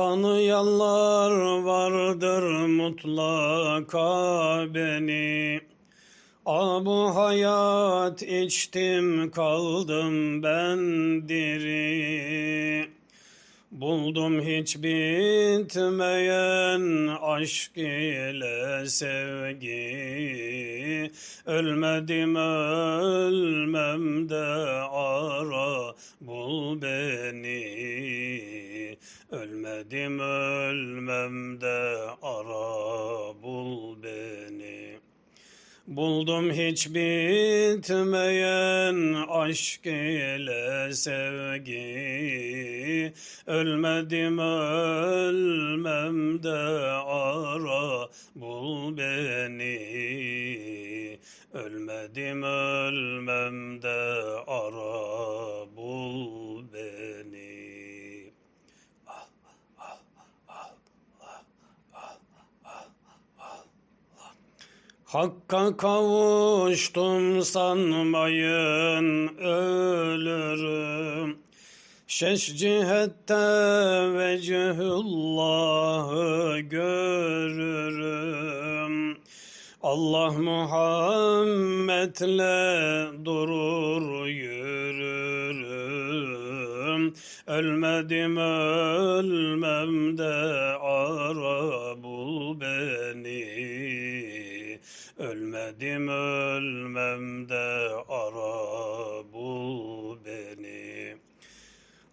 Tanıyanlar vardır mutlaka beni. Ah bu hayat içtim kaldım ben diri. Buldum hiç bitmeyen aşk ile sevgi Ölmedim ölmem de ara bul beni Ölmedim ölmem de ara bul beni. Buldum hiç bitmeyen aşk ile sevgi. Ölmedim ölmem de ara bul beni. Ölmedim ölmem de ara bul beni Hakka kavuştum sanmayın ölürüm. Şeş cihette vecihullahı görürüm. Allah Muhammed'le durur yürürüm. Ölmedim ölmem de ara Ölmedim ölmem de ara bul beni.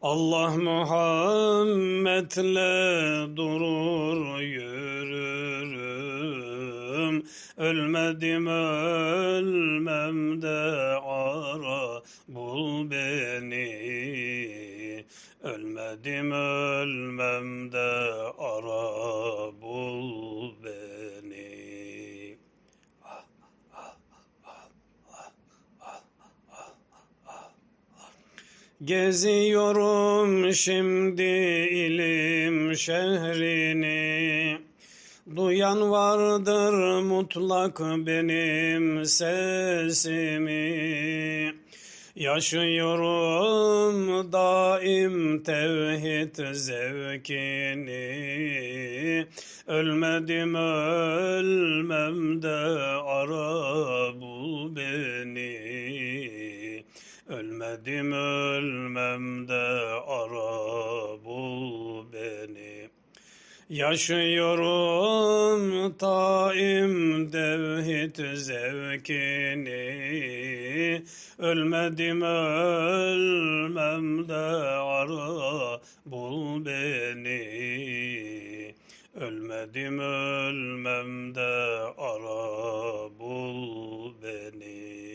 Allah Muhammed'le durur yürürüm. Ölmedim ölmem de ara bul beni. Ölmedim ölmem de ara bul beni. Geziyorum şimdi ilim şehrini. Duyan vardır mutlak benim sesimi. Yaşıyorum daim tevhid zevkini. Ölmedim ölmem de ara bul beni Ölmedim ölmem de ara bul beni. Yaşıyorum taim devhid zevkini. Ölmedim ölmem de ara bul beni. Ölmedim ölmem de ara bul beni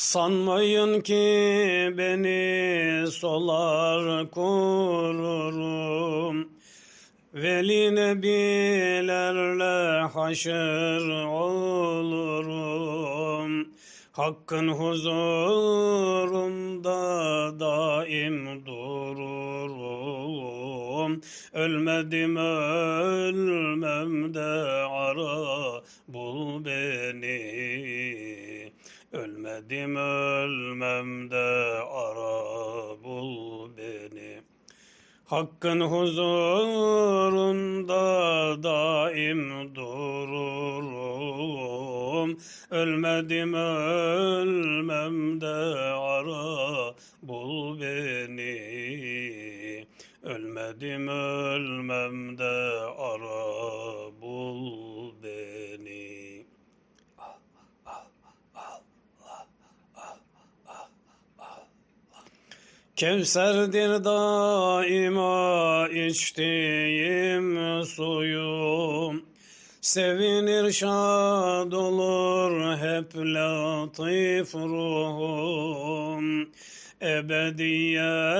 Sanmayın ki beni solar kururum. Veli nebilerle haşır olurum. Hakkın huzurunda daim dururum. Ölmedim ölmem de ara bul beni. Ölmedim ölmem de ara bul beni. Hakkın huzurunda daim dururum. Ölmedim ölmem de ara bul beni. Ölmedim ölmem de ara bul beni. Kevserdir daima içtiğim suyum. Sevinir şad olur hep latif ruhum. Ebediyen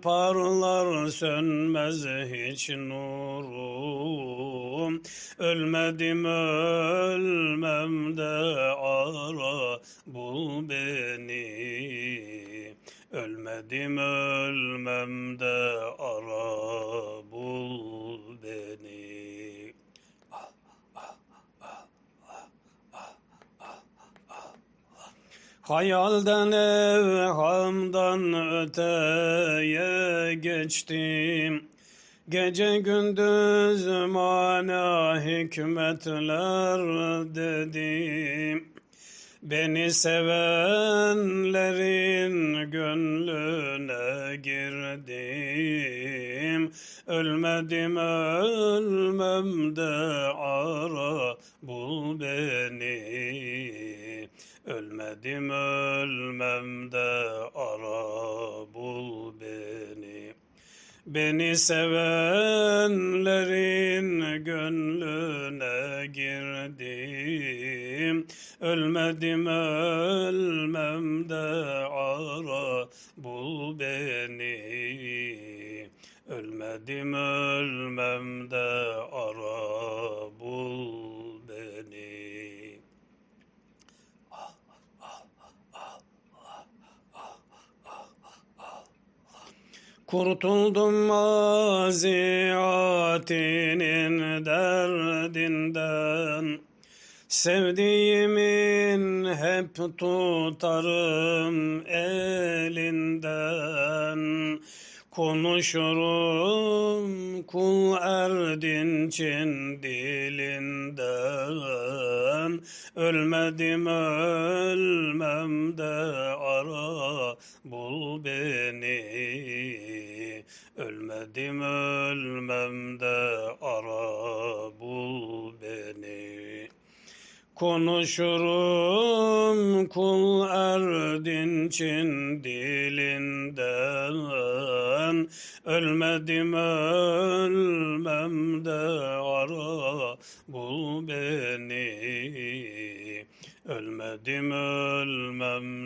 parlar sönmez hiç nurum. Ölmedim ölmem de ara bul beni Ölmedim ölmem de ara bul beni. Hayalden evhamdan öteye geçtim. Gece gündüz mana hikmetler dedim. Beni sevenlerin gönlüne girdim. Ölmedim ölmem de ara bul beni. Ölmedim ölmem de ara bul beni. Beni sevenlerin gönlüne girdim. Ölmedim ölmem de ara bul beni. Ölmedim ölmem de ara bul beni. Kurtuldum maziyatinin derdinden Sevdiğimin hep tutarım elinden. Konuşurum kul erdinçin dilinden. Ölmedim ölmem de ara bul beni. Ölmedim ölmem de ara Konuşurum kul erdinçin dilinden. Ölmedim ölmem de ara bul beni. Ölmedim ölmem